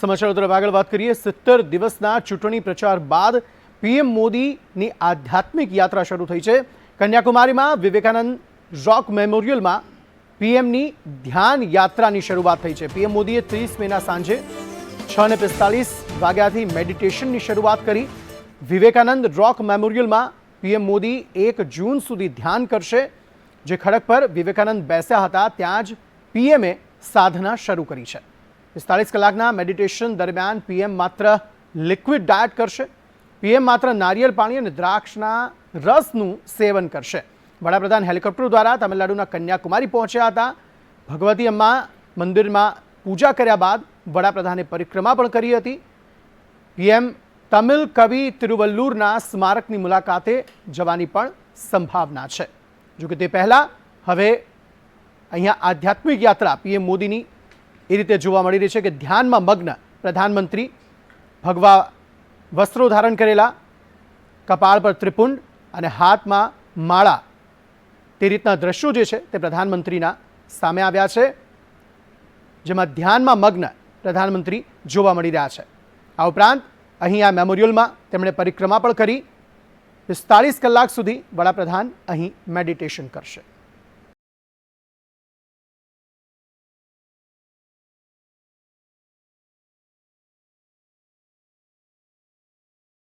સમાચારો તરફ આગળ વાત કરીએ. સિત્તેર દિવસના ચૂંટણી પ્રચાર બાદ પીએમ મોદીની આધ્યાત્મિક યાત્રા શરૂ થઈ છે. કન્યાકુમારીમાં વિવેકાનંદ રોક મેમોરિયલમાં પીએમની ધ્યાન યાત્રાની શરૂઆત થઈ છે. પીએમ મોદીએ ત્રીસ મેના સાંજે છ ને પિસ્તાલીસ વાગ્યાથી મેડિટેશનની શરૂઆત કરી. વિવેકાનંદ રોક મેમોરિયલમાં પીએમ મોદી એક જૂન સુધી ધ્યાન કરશે. જે ખડક પર વિવેકાનંદ બેસ્યા હતા, ત્યાં જ પીએમએ સાધના શરૂ કરી છે. પિસ્તાલીસ કલાકના મેડિટેશન દરમિયાન પીએમ માત્ર લિક્વિડ ડાયટ કરશે. પીએમ માત્ર નારિયેળ પાણી અને દ્રાક્ષના રસનું સેવન કરશે. વડાપ્રધાન હેલિકોપ્ટર દ્વારા તમિલનાડુના કન્યાકુમારી પહોંચ્યા હતા. ભગવતી અમ્મા મંદિરમાં પૂજા કર્યા બાદ વડાપ્રધાને પરિક્રમા પણ કરી હતી. પીએમ તમિલ કવિ તિરુવલ્લુરના સ્મારકની મુલાકાતે જવાની પણ સંભાવના છે. જોકે તે પહેલાં હવે અહીંયા આધ્યાત્મિક યાત્રા પીએમ મોદીની એ રીતે જોવા મળી રહી છે કે ધ્યાનમાં મગ્ન પ્રધાનમંત્રી ભગવા વસ્ત્રો ધારણ કરેલા, કપાળ પર ત્રિપુંડ અને હાથમાં માળા. તે રીતના દ્રશ્યો જે છે તે પ્રધાનમંત્રીના સામે આવ્યા છે, જેમાં ધ્યાનમાં મગ્ન પ્રધાનમંત્રી જોવા મળી રહ્યા છે. આ ઉપરાંત અહીં આ મેમોરિયલમાં તેમણે પરિક્રમા પણ કરી. પિસ્તાળીસ કલાક સુધી વડાપ્રધાન અહીં મેડિટેશન કરશે.